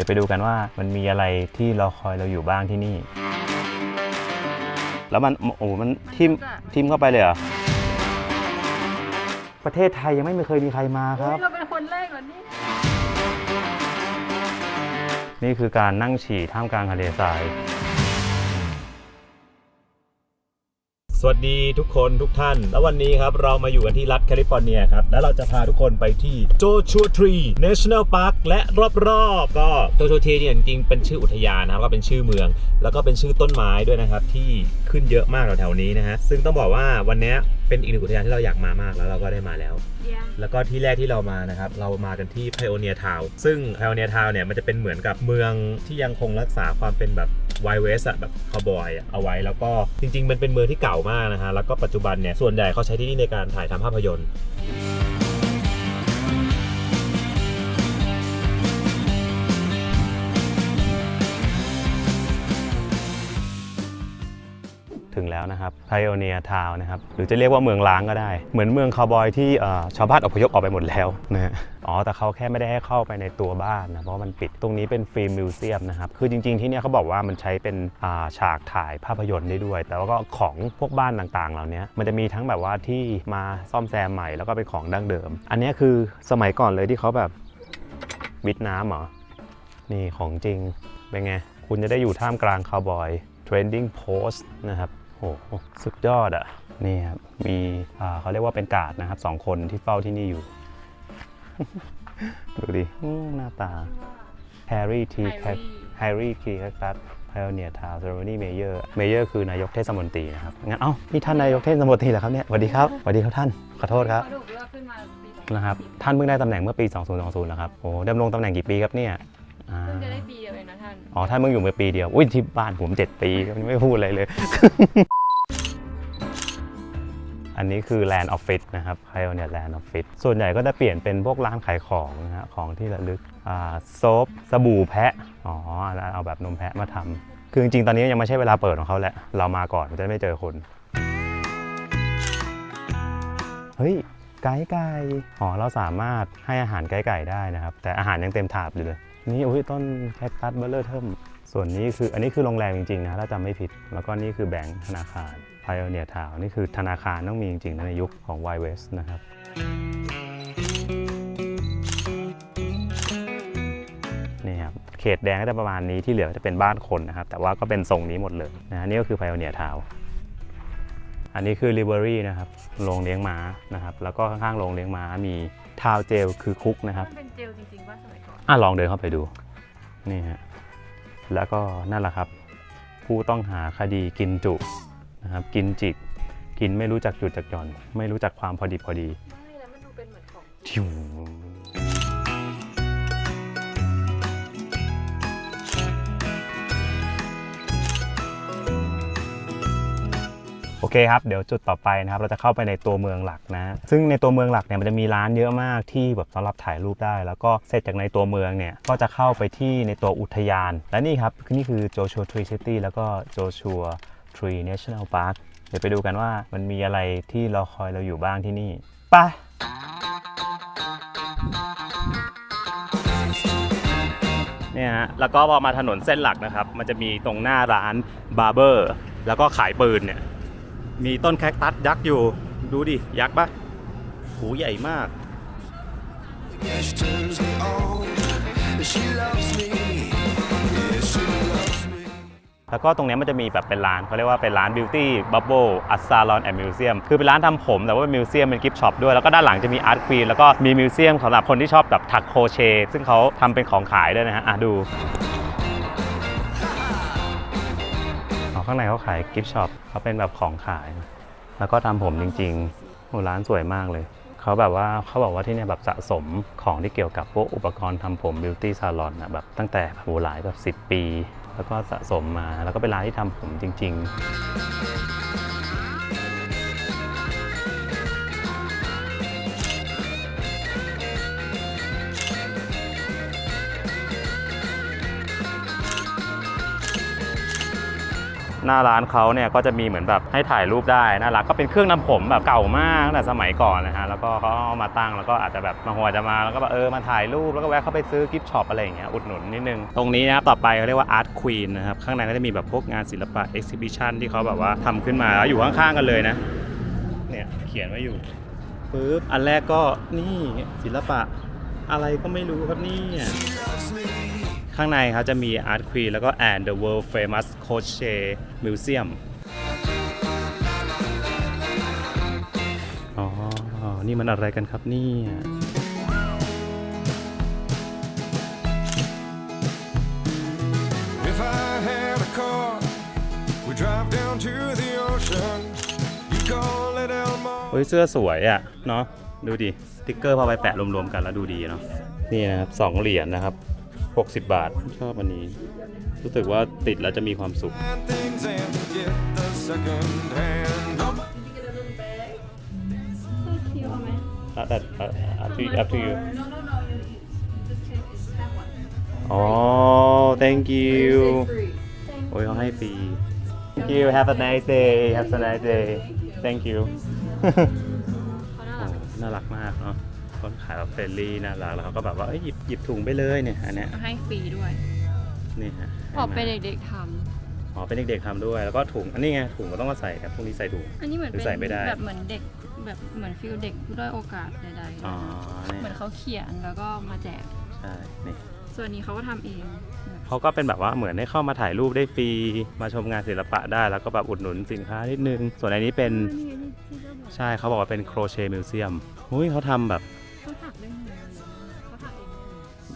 ดี๋ยวไปดูกันว่ามันมีอะไรที่รอคอยเราอยู่บ้างที่นี่ แล้วมันโอ้โหมันทิมทิมเข้าไปเลยเหรอ ประเทศไทยยังไม่เคยมีใครมาครับ เราเป็นคนแรกเหรอนี่นี่คือการนั่งฉี่ท่ามกลางทะเลทราย สวัสดีทุกคนทุกท่าน แล้ววันนี้ครับเรามาอยู่กันที่รัฐแคลิฟอร์เนียครับ แล้วเราจะพาทุกคนไปที่โจชัวทรี National Park และรอบๆ ก็โจชัวทรีเนี่ยจริงๆเป็นชื่ออุทยานนะครับก็เป็นชื่อเมือง แล้วก็เป็นชื่อต้นไม้ด้วยนะครับ ที่ขึ้นเยอะมากแถวๆนี้นะฮะซึ่งต้องบอกว่าวันนี้เป็นอีกหนึ่งอุทยานที่เราอยากมามากแล้วเราก็ได้มาแล้วเดียวแล้วก็ที่แรกที่เรามานะครับ เรามากันที่ Pioneer Town ซึ่ง Pioneer Town เนี่ยมันจะเป็นเหมือนกับเมืองที่ยังคงรักษาความเป็นแบบ ไวเวสอะแบบคาวบอยอะเอาไว้แล้วก็จริง ๆ มันเป็นเมืองที่เก่ามากนะฮะแล้วก็ปัจจุบันเนี่ยส่วนใหญ่เขาใช้ที่นี่ในการถ่ายทำภาพยนตร์ แล้วนะครับ Pioneer Town นะครับหรือจะเรียกว่าเมืองล้างก็ได้ เหมือนเมืองคาวบอยที่ชาวบ้านอพยพออกไปหมดแล้วนะฮะอ๋อแต่เขาแค่ไม่ได้ให้เข้าไปในตัวบ้านนะเพราะมันปิดตรงนี้เป็นฟิล์มมิวเซียมนะครับคือจริงๆที่เนี่ยเขาบอกว่ามันใช้เป็นาฉากถ่ายภาพยนตร์ได้ด้วย แต่ว่าก็ของพวกบ้านต่างๆ เหล่านี้มันจะมีทั้งแบบว่าที่มาซ่อมแซมใหม่แล้วก็เป็นของดั้งเดิม อันนี้คือสมัยก่อนเลยที่เขาแบบวิดน้ำเหรอนี่ของจริงเป็นไง คุณจะได้อยู่ท่ามกลางคาวบอย trending post นะครับ โอ้โหสุดยอดอะ่ะนี่ครับมีอ่าเขาเรียกว่าเป็นการ์ดนะครับสองคนที่เฝ้าที่นี่อยู่ ดูดิอืมหน้าตา Harry T. Cat Harry T. Cactus Pioneer Town Ceremony Mayor Mayor คือนายกเทศมนตรีนะครับงั้นเอ้านี่ท่านนายกเทศมนตรีเหรอครับเนี่ยสวัสดีครับสวัสดีครับท่านขอโทษครับเขาถูกเลือกขึ้นมาปีสองนะครับท่านเพิ่งได้ตำแหน่งเมื่อปี 2020นะครับโอ้ดำรงตำแหน่งกี่ปีครับเนี่ยอ่า เพิ่งจะได้ปีเดียวเองนะท่าน อ๋อท่านเพิ่งอยู่มาปีเดียว อุ้ยที่บ้านผม7ปีไม่พูดอะไรเลย อันนี้คือ Land Office นะครับ Pioneer Land Office ส่วนใหญ่ก็จะเปลี่ยนเป็นพวกร้านขายของนะฮะของที่ระลึกอ่าโซฟสบู่แพะ อ๋อเอาแบบนมแพะมาทำคือจริงๆ ตอนนี้ยังไม่ใช่เวลาเปิดของเขาแหละ เรามาก่อนมันจะได้ไม่เจอคน เฮ้ย ไก่ไก่ อ๋อ เราสามารถให้อาหารไก่ไก่ได้นะครับ แต่อาหารยังเต็มถาดอยู่เลย นี่อุ้ยต้นแคคตัสเบลเลอร์เทิมส่วนนี้คืออันนี้คือโรงแรมจริงๆนะถ้าจำไม่ผิด แล้วก็นี่คือแบงค์ธนาคาร Pioneer Town นี่คือธนาคารต้องมีจริงๆนะในยุคของ Wild West นะครับนี่ครับเขตแดงก็จะประมาณนี้ที่เหลือจะเป็นบ้านคนนะครับ แต่ว่าก็เป็นทรงนี้หมดเลยนะนี่ก็คือ Pioneer Town อัน นี้คือ Livery นะครับโรงเลี้ยงม้านะครับ แล้วก็ข้างๆโรงเลี้ยงม้ามีทาวเจลคือคุกนะครับ มันเป็นเจลจริงๆว่าสมัยก่อนอะลองเดินเข้าไปดู นี่ฮะ แล้วก็นั่นแหละครับ ผู้ต้องหาคดีกินจุนะครับ กินจิก กินไม่รู้จักจุดจักหย่อน ไม่รู้จักความพอดีพอดี ไม่แล้วมันดูเป็นเหมือนของ ทิว เคครับ เดี๋ยวจุดต่อไปนะครับ เราจะเข้าไปในตัวเมืองหลักนะ ซึ่งในตัวเมืองหลักเนี่ยมันจะมีร้านเยอะมากที่แบบสำหรับถ่ายรูปได้ แล้วก็เสร็จจากในตัวเมืองเนี่ย ก็จะเข้าไปที่ในตัวอุทยาน และนี่ครับนี่คือโจชัวทรีซิตี้แล้วก็โจชัวทรีเนชั่นแนลพาร์คเดี๋ยวไปดูกันว่ามันมีอะไรที่รอคอยเราอยู่บ้างที่นี่ไปเนี่ยฮะแล้วก็พอมาถนนเส้นหลักนะครับ มันจะมีตรงหน้าร้านบาร์เบอร์ แล้วก็ขายปืนเนี่ย มีต้นแคคตัสยักษ์อยู่ ดูดิ ยักษ์ปะหูใหญ่มาก แล้วก็ตรงนี้มันจะมีแบบเป็นร้านเขาเรียกว่าเป็นร้าน Beauty Bubble a Salon and Museum คือเป็นร้านทำผม แต่ว่าเป็นมิวเซียมเป็นกิฟต์ช็อปด้วย แล้วก็ด้านหลังจะมี Art Queen แล้วก็มีมิวเซียมสำหรับคนที่ชอบแบบถักโครเชต์ซึ่งเขาทำเป็นของขายด้วยนะฮะอะดู ข้างในเขาขายกิฟต์ช็อปเขาเป็นแบบของขาย แล้วก็ทำผมจริงๆโอ้ร้านสวยมากเลย เขาแบบว่าเขาบอกว่าที่เนี่ยแบบสะสมของที่เกี่ยวกับพวกอุปกรณ์ทำผมบิวตี้ซาลอนนะแบบตั้งแต่โหหลายแบบ10 ปี แล้วก็สะสมมา แล้วก็เป็นร้านที่ทำผมจริง ๆ หน้าร้านเขาเนี่ยก็จะมีเหมือนแบบให้ถ่ายรูปได้น่ารักก็เป็นเครื่องนำผมแบบเก่ามากตั้งแต่สมัยก่อนนะฮะแล้วก็เขาเอามาตั้งแล้วก็อาจจะแบบมาหัวจะมาแล้วก็แบบเออมาถ่ายรูปแล้วก็แวะเข้าไปซื้อกิฟต์ช็อปอะไรอย่างเงี้ยอุดหนุนนิดนึง ตรงนี้นะครับต่อไปเขาเรียกว่าอาร์ตควีนนะครับข้างในก็จะมีแบบพวกงานศิลปะเอ็กซิบิชันที่เขาแบบว่าทำขึ้นมาแล้วอยู่ข้างๆกันเลยนะเนี่ยเขียนไว้อยู่ปึ๊บอันแรกก็นี่ศิลปะอะไรก็ไม่รู้ครับนี่ ข้างในครับจะมี Art Queen แล้วก็ and the world famous Crochet Museum อ๋อ นี่มันอะไรกันครับเนี่ย If I had a car, we drive down to the ocean. You call it Elmo. เฮ้ยเสื้อสวยอะ่ะ เนาะ ดูดิสติ๊กเกอร์พอไปแปะรวมๆกันแล้วดูดีเนาะ นี่นะครับสองเหรียญนะครับ 60 บาท ชอบอันนี้ รู้สึกว่าติดแล้วจะมีความสุข Find things and forget the second hand. Oh, คิวเอาไหม Uh, that, uh, up to, up to you. no no no you just take that one อ๋อ thank you free โอ้ยเขาให้ฟรี Thank you have a nice day have a nice day thank you เขาน่ารักโอ้น่ารักมากเนาะคนขายแบบเฟรนลี่น่ารักแล้วเขาก็แบบว่าเอ้ยหยิบหยิบถุงไปเลยเนี่ยอันเนี้ยให้ฟรีด้วยนี่ฮะพอเป็นเด็กๆทอ๋อเป็นเด็กๆทำด้วยแล้วก็ถุงอันนี้ไงถุงก็ต้องมาใส่ครับพวกนี้ใส่ถุงำอันนี้เหมือนหรือใส่ไม่ได้แบบเหมือนเด็กแบบเหมือนฟิลเด็กผู้ด้อยโอกาสใดอ๋อๆเนี่เหมือนยเขาเขียนแล้วก็มาแจกใช่นี่ส่วนนี้เขาก็ทำเองแบบเขาก็เป็นแบบว่าเหมือนได้เข้ามาถ่ายรูปได้ฟรีมาชมงานศิลปะได้แล้วก็แบบอุดหนุนสินค้านิดนึง ส่วนอันนี้เป็นนี่ไงนี่ที่เขาบอกใช่เขาบอกว่าเป็นโครเชต์มิวเซียมหุ้ยเขาทำแบบ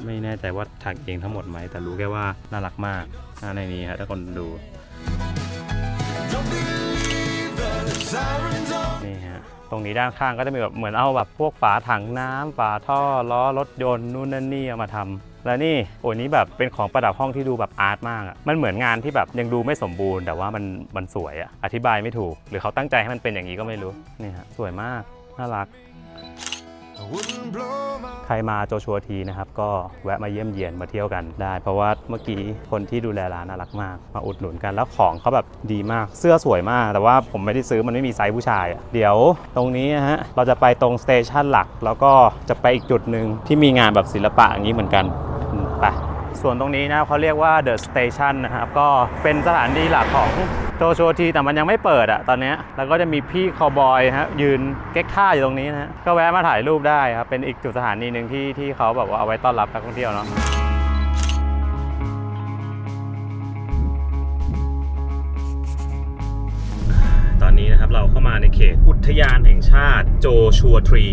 ไม่แน่ใจว่าถักเองทั้งหมดไหม แต่รู้แค่ว่าน่ารักมากอ่าในนี้ฮะถ้าคนดู นี่ฮะ ตรงนี้ด้านข้างก็จะมีแบบเหมือนเอาแบบพวกฝาถังน้ำฝาท่อล้อรถยนต์นู่นนั่นนี่เอามาทำแล้วนี่โอ้นี้แบบเป็นของประดับห้องที่ดูแบบอาร์ตมากอะมันเหมือนงานที่แบบยังดูไม่สมบูรณ์ แต่ว่ามันมันสวยอะอธิบายไม่ถูก หรือเขาตั้งใจให้มันเป็นอย่างนี้ก็ไม่รู้นี่ฮะสวยมากน่ารัก ใครมาโจชัวทีนะครับ ก็แวะมาเยี่ยมเยียนมาเที่ยวกันได้ เพราะว่าเมื่อกี้คนที่ดูแลร้านน่ารักมาก มาอุดหนุนกันแล้วของเขาแบบดีมากเสื้อสวยมาก แต่ว่าผมไม่ได้ซื้อมันไม่มีไซส์ผู้ชายอะเดี๋ยวตรงนี้นะฮะเราจะไปตรงสเตชันหลัก แล้วก็จะไปอีกจุดหนึ่งที่มีงานแบบศิลปะอย่างนี้เหมือนกันไป ส่วนตรงนี้นะเขาเรียกว่า The Station นะครับ ก็เป็นสถานที่หลักของโจชัวทีแต่มันยังไม่เปิดอะตอนนี้แล้วก็จะมีพี่คาวบอยฮะยืนเก๊กท่าอยู่ตรงนี้นะฮะก็แวะมาถ่ายรูปได้ครับ เป็นอีกจุดสถานีหนึ่งที่ที่เขาแบบว่าเอาไว้ต้อนรับนักท่องเที่ยวเนาะตอนนี้นะครับเราเข้ามาในเขตอุทยานแห่งชาติโจชัวทรี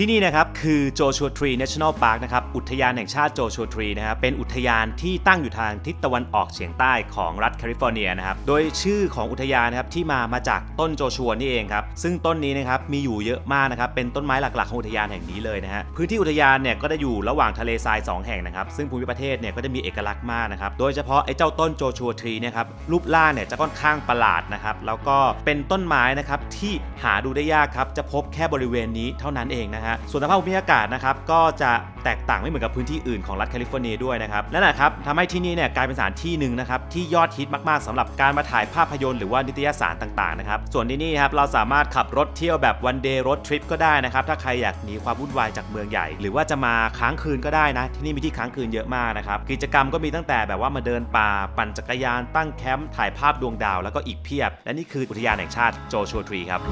ที่นี่นะครับคือโจชัวทรี National Park นะครับอุทยานแห่งชาติโจชัวทรีนะครับเป็นอุทยานที่ตั้งอยู่ทางทิศตะวันออกเฉียงใต้ของรัฐแคลิฟอร์เนียนะครับโดยชื่อของอุทยานนะครับที่มามาจากต้นโจชัวนี่เองครับซึ่งต้นนี้นะครับมีอยู่เยอะมากนะครับเป็นต้นไม้หลักๆของอุทยานแห่งนี้เลยนะฮะพื้นที่อุทยานเนี่ยก็ได้อยู่ระหว่างทะเลทรายสองแห่งนะครับซึ่งภูมิประเทศเนี่ยก็จะมีเอกลักษณ์มากนะครับโดยเฉพาะไอ้เจ้าต้นโจชัวทรีเนี่ยครับรูปร่างเนี่ยจะค่อนข้างประหลาดนะครับแล้วก็เป็นต้นไม้นะครับที่หาดูได้ยากครับจะพบแค่บริเวณนี้เท่านั้นเองนะฮะส่วนสภาพภูมิอากาศนะครับก็จะแตกต่างไม่เหมือนกับพื้นที่อื่นของรัฐแคลิฟอร์เนียด้วยนะครับนั่นแหละครับทำให้ที่นี่เนี่ยกลายเป็นสถานที่หนึ่งนะครับที่ยอดฮิตมากๆสำหรับการมาถ่ายภาพยนตร์หรือว่านิตยสารต่างๆนะครับส่วนที่นี่ครับเราสามารถขับรถเที่ยวแบบวันเดย์รถทริปก็ได้นะครับถ้าใครอยากหนีความวุ่นวายจากเมืองใหญ่ หรือว่าจะมาค้างคืนก็ได้นะ ที่นี่มีที่ค้างคืนเยอะมากนะครับกิจกรรมก็มีตั้งแต่แบบว่ามาเดินป่าปั่นจักรยานตั้งแคมป์ถ่ายภาพดวงดาว แล้วก็อีกเพียบ และนี่คืออุทยานแห่งชาติโจชัวทรีครับ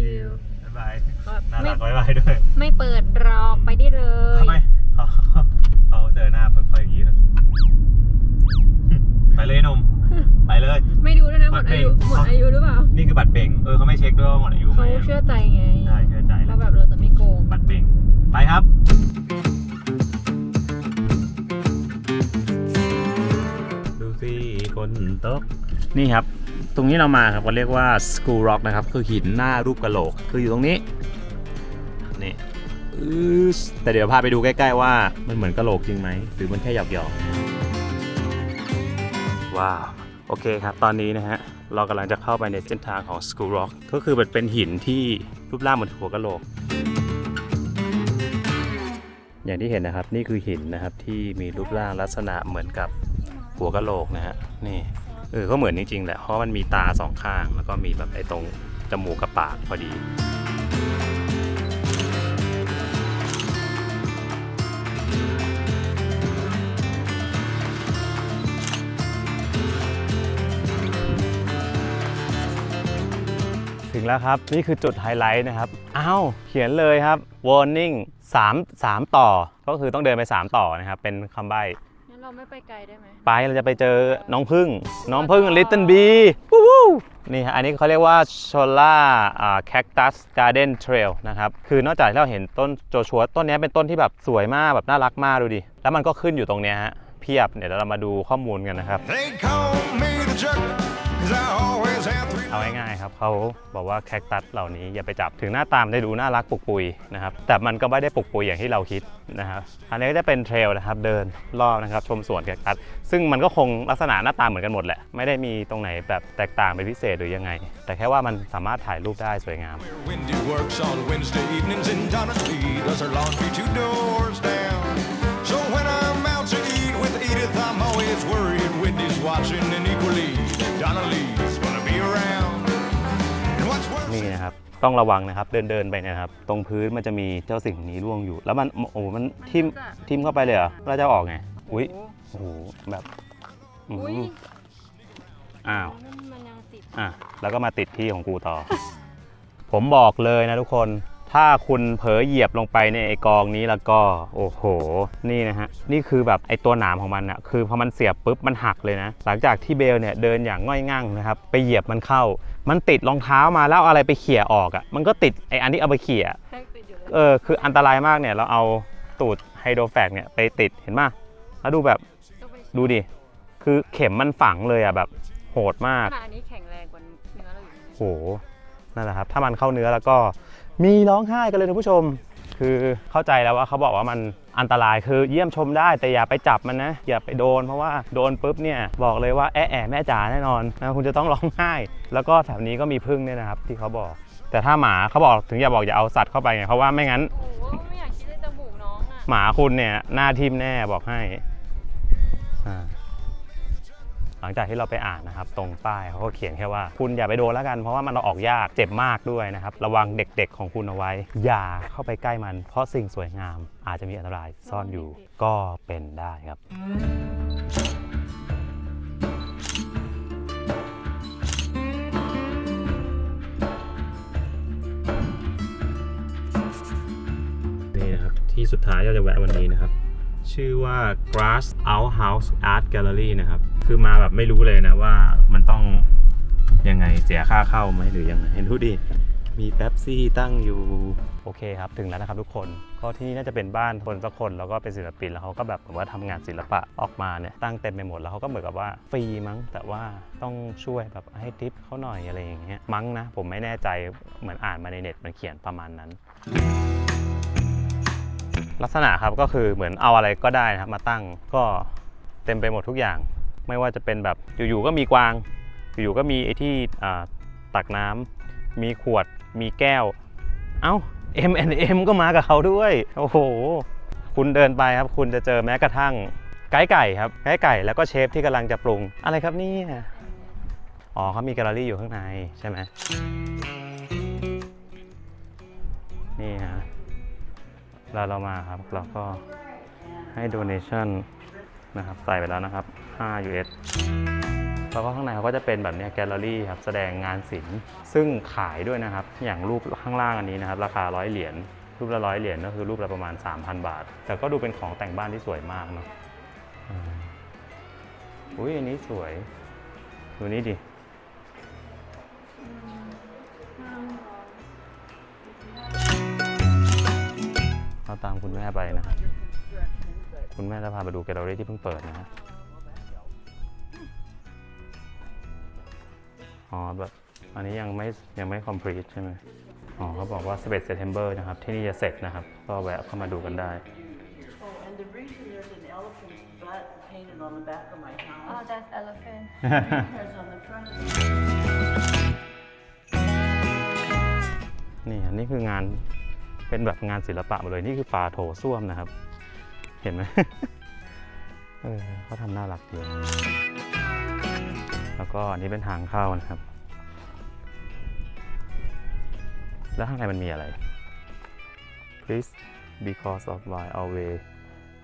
you บ๊ายบายก็น่าไม่รักบ๊ายบายด้วยไม่เปิดรอกไปได้เลยทำไมเขาเขาเจอหน้าปุ๊บเขาอย่างนี้เลยไปเลยหนุ่มไปเลย ไม่ดูด้วยนะหมดอายุบัตรเบ่งหมดอายุหรือเปล่า นี่คือบัตรเบ่ง เออเขาไม่เช็คด้วยว่าหมดอายุไหมเขาอะเชื่อใจไงใช่เชื่อใจเลว่ายแบบเราจะไม่โกง บัตรเบ่ง ไปครับดูสิคนโต๊ะนี่ครับ ตรงนี้เรามาครับก็เรียกว่า School Rock นะครับ คือหินหน้ารูปกะโหลก คืออยู่ตรงนี้นี่แต่เดี๋ยวพาไปดูใกล้ ๆ ว่ามันเหมือนกะโหลกจริงไหม หรือมันแค่หยอกๆว้าว โอเคครับ ตอนนี้นะฮะ เรากำลังจะเข้าไปในเส้นทางของ School Rock ก็คือมันเป็นหินที่รูปร่างเหมือนหัวกะโหลก อย่างที่เห็นนะครับนี่คือหินนะครับที่มีรูปร่างลักษณะเหมือนกับหัวกะโหลกนะฮะนี่ เออก็เหมือนจริงๆแหละเพราะมันมีตาสองข้าง แล้วก็มีแบบไอ้ตรงจมูกกับปากพอดีถึงแล้วครับ นี่คือจุดไฮไลท์นะครับ อ้าว เขียนเลยครับ warning 3 3 ต่อ ก็คือต้องเดินไป 3 ต่อนะครับ เป็นคำใบ้ เราไม่ไปไกลได้ไหมไปเราจะไปเจอน้องพึ่ง น้องพึ่ง Little B วู้วู้นี่ฮะอันนี้เขาเรียกว่า Chola อ่า Cactus Garden Trail นะครับ คือนอกจากที่เราเห็นต้นโจชัวต้นนี้เป็นต้นที่แบบสวยมากแบบน่ารักมากดูดิ แล้วมันก็ขึ้นอยู่ตรงเนี้ยฮะเพียบเดี๋ยวเรามาดูข้อมูลกันนะครับ เอาง่ายๆครับเขาบอกว่าแคคตัสเหล่านี้อย่าไปจับถึงหน้าตามนได้ดูน่ารักปุกปุยนะครับแต่มันก็ไม่ได้ปุกปุยอย่างที่เราคิดนะครับอันนี้ก็จะเป็นเทรลนะครับเดินรอบนะครับชมสวนแคคตัสซึ่งมันก็คงลักษณะหน้าตาเหมือนกันหมดแหละไม่ได้มีตรงไหนแบบแตกต่างเป็นพิเศษหรือยังไง แต่แค่ว่ามันสามารถถ่ายรูปได้สวยงาม So when I with Edith, I'm always worried Wendy's watching and equally that Donna Lee's gonna be around. And what's worse, นี่นะครับต้องระวังนะครับเดินเดินๆไปนะครับ ตรงพื้นมันจะมีเจ้าสิ่งนี้ร่วงอยู่ แล้วมันโอ้โหมันทิ่มทิ่มเข้าไปเลยเหรอแล้วจะออกไงอุ้ยโอ้โหแบบอืมอุ้ยอ้าวนั่นมันยังติดอะแล้วก็มาติดที่ของกูต่อ ผมบอกเลยนะทุกคน ถ้าคุณเผลอเหยียบลงไปในไอกองนี้แล้วก็โอ้โห นี่นะฮะ นี่คือแบบไอตัวหนามของมันอะคือพอมันเสียบปุ๊บมันหักเลยนะ หลังจากที่เบลเนี่ยเดินอย่างง่อยง่างนะครับ ไปเหยียบมันเข้า มันติดรองเท้ามาแล้วเอาอะไรไปเขี่ยออกอะมันก็ติดไออันที่เอาไปเขี่ยแท่งติดอยู่เลยเออคืออันตรายมากเนี่ยเราเอาตูดไฮโดรแฟกเนี่ยไปติดเห็นป่ะแล้วดูแบบต้องไปดูดิคือเข็มมันฝังเลยอะแบบโหดมากขนาดนี้แข็งแรงกว่าเนื้อเราอยู่นะโหนั่นแหละครับ ถ้ามันเข้าเนื้อแล้วก็ มีร้องไห้กันเลยท่านผู้ชม คือเข้าใจแล้วว่าเขาบอกว่ามันอันตรายคือเยี่ยมชมได้แต่อย่าไปจับมันนะอย่าไปโดน เพราะว่าโดนปุ๊บเนี่ยบอกเลยว่าแอะแอะแม่จ๋าแน่นอนนะคุณจะต้องร้องไห้ แล้วก็แถวนี้ก็มีพึ่งเนี่ยนะครับที่เขาบอก แต่ถ้าหมาเขาบอกถึงอย่าบอกอย่าเอาสัตว์เข้าไปไงเพราะว่าไม่งั้น โอ้โหไม่อยากคิดเลยจมูกน้องอะ หมาคุณเนี่ยหน้าทิมแน่บอกให้อ่า หลังจากที่เราไปอ่านนะครับตรงป้ายเขาก็เขียนแค่ว่า คุณอย่าไปโดนแล้วกันเพราะว่ามันเราออกยากเจ็บมากด้วยนะครับระวังเด็กๆของคุณเอาไว้ อย่าเข้าไปใกล้มัน เพราะสิ่งสวยงาม อาจจะมีอันตรายซ่อนอยู่ก็เป็นได้ครับนี่นะครับที่สุดท้ายเราจะแวะวันนี้นะครับ ชื่อว่า Grass Outhouse Art Gallery นะครับ คือมาแบบไม่รู้เลยนะว่ามันต้องยังไงเสียค่าเข้าไหมหรือยังไงดูดิ มีแป๊บซี่ตั้งอยู่ โอเคครับ ถึงแล้วนะครับทุกคนก็ที่นี่น่าจะเป็นบ้านคนสักคนแล้วก็เป็นศิลปินแล้วเขาก็แบบเหมือนว่าทำงานศิลปะออกมาเนี่ยตั้งเต็มไปหมดแล้วเขาก็เหมือนกับว่าฟรีมั้ง แต่ว่าต้องช่วยแบบให้ทิปเขาหน่อยอะไรอย่างเงี้ยมั้งนะ ผมไม่แน่ใจเหมือนอ่านมาในเน็ตมันเขียนประมาณนั้น ลักษณะครับก็คือเหมือนเอาอะไรก็ได้นะครับมาตั้งก็เต็มไปหมดทุกอย่าง ไม่ว่าจะเป็นแบบอยู่ๆก็มีกวาง อยู่ๆก็มีไอ้ที่ตักน้ำมีขวดมีแก้ว เอ้า M&M ก็มากับเขาด้วย โอ้โห คุณเดินไปครับ คุณจะเจอแม้กระทั่งไก่ไก่ครับไก่ไก่แล้วก็เชฟที่กำลังจะปรุงอะไรครับเนี่ยอ๋อเขามีแกลเลอรี่อยู่ข้างในใช่ไหมนี่ฮะ เราเรามาครับเราก็ให้ donation นะครับใส่ไปแล้วนะครับ 5 US แล้วก็ข้างในเขาก็จะเป็นแบบนี้แกลเลอรี่ครับแสดงงานศิลป์ซึ่งขายด้วยนะครับ อย่างรูปข้างล่างอันนี้นะครับ ราคาร้อยเหรียญรูปละร้อยเหรียญก็คือรูปละประมาณ 3,000 บาท แต่ก็ดูเป็นของแต่งบ้านที่สวยมากเนาะอุ้ยอันนี้สวย ดูนี่ดิ ตามคุณแม่ไปนะครับคุณแม่จะพาไปดูแกลเลอรี่ที่เพิ่งเปิดนะฮะอ๋อแบบอันนี้ยังไม่ยังไม่ complete ใช่ไหมอ๋อเขาบอกว่า 11 September นะครับ ที่นี่จะเสร็จนะครับ ก็แวะเข้ามาดูกันได้ Oh, and the reason there's an elephant's butt painted on the back of my Oh house that's elephant is on the front of the นี่อันนี้คืองาน เป็นแบบงานศิลปะหมดเลยนี่คือป่าโถส้วมนะครับ เห็นไหมเออเขาทำน่ารักดีแล้วก็อันนี้เป็นทางเข้านะครับ แล้วข้างในมันมีอะไร please because of why always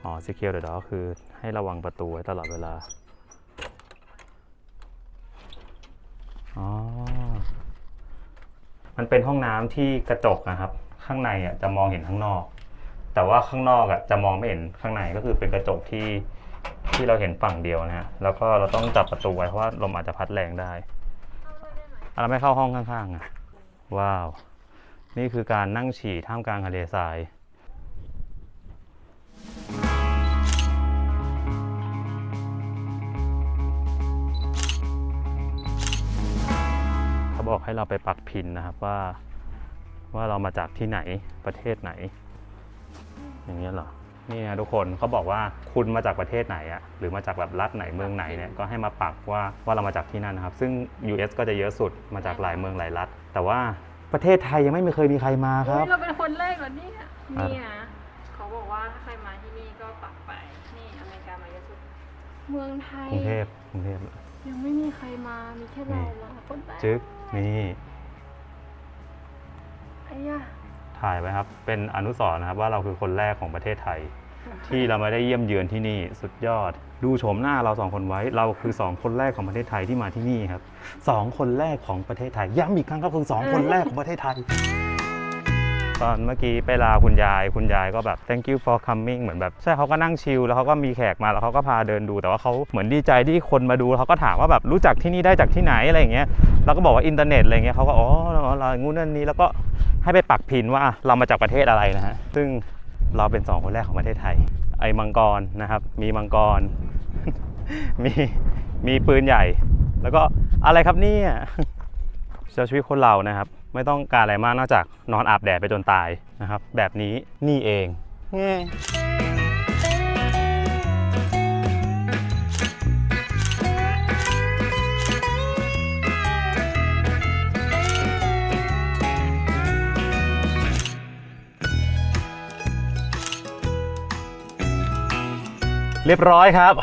อ๋อ secure the door คือให้ระวังประตูไว้ตลอดเวลา อ๋อ มันเป็นห้องน้ำที่กระจกนะครับ ข้างในอะจะมองเห็นข้างนอก แต่ว่าข้างนอกอะจะมองไม่เห็นข้างในก็คือเป็นกระจกที่ที่เราเห็นฝั่งเดียวนะฮะแล้วก็เราต้องจับประตูไว้เพราะว่าลมอาจจะพัดแรงได้อะเราไม่เข้าห้องข้างๆอะว้าว นี่คือการนั่งฉี่ท่ามกลางทะเลทรายเขาบอกให้เราไปปักพินนะครับว่า ว่าเรามาจากที่ไหนประเทศไหน อย่างเงี้ยเหรอนี่นะทุกคนเขาบอกว่าคุณมาจากประเทศไหนอะหรือมาจากแบบรัฐไหนเมืองไหนเนี่ยก็ให้มาปักว่าว่าเรามาจากที่นั่นนะครับ ซึ่ง US ก็จะเยอะสุดมาจากหลายเมืองหลายรัฐ แต่ว่าประเทศไทยยังไม่เคยมีใครมาครับเฮ้ยเราเป็นคนแรกเหรอเนี่ยอะนี่นะเขาบอกว่าถ้าใครมาที่นี่ก็ปักไปนี่อเมริกามาเยอะสุดเมืองไทยกรุงเทพกรุงเทพยังไม่มีใครมามีแค่เรานี่มาคนแรกจึ๊กนี่ ไอ้ยะถ่ายไว้ครับ เป็นอนุสรณ์นะครับว่าเราคือคนแรกของประเทศไทย ที่เรามาได้เยี่ยมเยือนที่นี่สุดยอด ดูโฉมหน้าเราสองคนไว้ เราคือสองคนแรกของประเทศไทยที่มาที่นี่ครับสองคนแรกของประเทศไทย ย้ำอีกครั้งครับคือสองคนแรกของประเทศไทย ตอนเมื่อกี้ไปลาคุณยาย คุณยายก็แบบ thank you for coming เหมือนแบบใช่เขาก็นั่งชิลแล้วเขาก็มีแขกมาแล้วเขาก็พาเดินดู แต่ว่าเขาเหมือนดีใจที่คนมาดูแล้วเขาก็ถามว่าแบบรู้จักที่นี่ได้จากที่ไหนอะไรอย่างเงี้ยเราก็บอกว่าอินเทอร์เน็ตอะไรเงี้ยเขาก็อ๋อเรางูนั่นนี่แล้วก็ ให้ไปปักพินว่าเรามาจากประเทศอะไรนะฮะซึ่งเราเป็นสองคนแรกของประเทศไทย ไอ้มังกรนะครับ มีมังกร มีมีปืนใหญ่ แล้วก็อะไรครับเนี่ยชีวิตคนเรานะครับ ไม่ต้องการอะไรมากนอกจากนอนอาบแดดไปจนตายนะครับ แบบนี้นี่เองแง่ เรียบร้อยครับ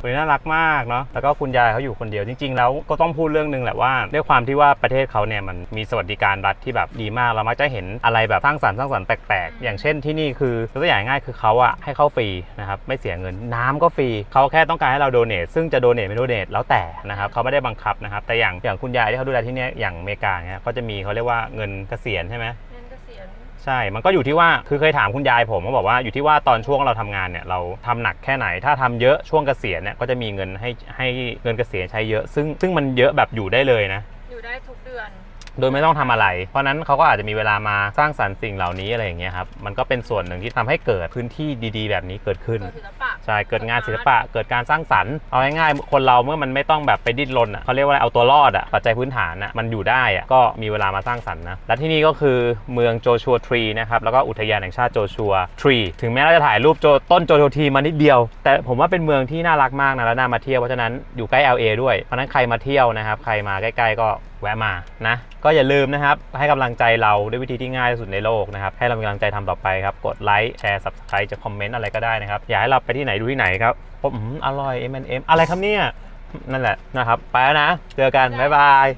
วันนี้น่ารักมากเนาะ แล้วก็คุณยายเขาอยู่คนเดียวจริง ๆ แล้วก็ต้องพูดเรื่องหนึ่งแหละว่าด้วยความที่ว่าประเทศเขาเนี่ยมันมีสวัสดิการรัฐที่แบบดีมาก เรามักจะเห็นอะไรแบบสร้างสรรค์สร้างสรรค์แปลกๆ อย่างเช่นที่นี่คือตัวอย่างง่ายคือเขาอะให้เข้าฟรีนะครับไม่เสียเงินน้ำก็ฟรีเขาแค่ต้องการให้เราโดเนทซึ่งจะโดเนทไม่โดเนทแล้วแต่นะครับเขาไม่ได้บังคับนะครับแต่อย่างอย่างคุณยายที่เขาดูแลที่นี่อย่างอเมริกาเนี่ยเขาจะมีเขาเรียกว่าเงินเกษียณใช่ไหม ใช่ มันก็อยู่ที่ว่า คือเคยถามคุณยายผมเขาบอกว่าอยู่ที่ว่าตอนช่วงเราทำงานเนี่ยเราทำหนักแค่ไหน ถ้าทำเยอะช่วงเกษียณเนี่ยก็จะมีเงินให้ให้เงินเกษียณใช้เยอะ ซึ่งซึ่งมันเยอะแบบอยู่ได้เลยนะ อยู่ได้ทุกเดือน โดยไม่ต้องทำอะไร เพราะฉะนั้นเขาก็อาจจะมีเวลามาสร้างสรรค์สิ่งเหล่านี้อะไรอย่างเงี้ยครับ มันก็เป็นส่วนหนึ่งที่ทำให้เกิดพื้นที่ดีๆ แบบนี้เกิดขึ้นเกิดศิลปะใช่ เกิดงานศิลปะ เกิดการสร้างสรรค์ เอาง่ายๆ คนเราเมื่อมันไม่ต้องแบบไปดิ้นรนอะเขาเรียกว่าอะไรเอาตัวรอดอะ ปัจจัยพื้นฐานอะ มันอยู่ได้อะ ก็มีเวลามาสร้างสรรค์นะ และที่นี่ก็คือเมืองโจชัวทรีนะครับ แล้วก็อุทยานแห่งชาติโจชัวทรี ถึงแม้เราจะถ่ายรูปโจต้นโจชัวทรีมานิดเดียว แต่ผมว่าเป็นเมืองที่น่ารักมากนะ และน่ามาเที่ยว เพราะฉะนั้นอยู่ใกล้ LA ด้วย เพราะฉะนั้นใครมาเที่ยวนะครับ ใครมาใกล้ๆก็ แวะมานะก็อย่าลืมนะครับให้กำลังใจเราด้วยวิธีที่ง่ายที่สุดในโลกนะครับให้เรามีกำลังใจทำต่อไปครับกดไลค์แชร์ subscribe จะคอมเมนต์อะไรก็ได้นะครับอยากให้เราไปที่ไหนดูที่ไหนครับผมอืมอร่อย M&M อะไรครับเนี่ยนั่นแหละนะครับ ไปแล้วนะ เจอกัน บ๊ายบาย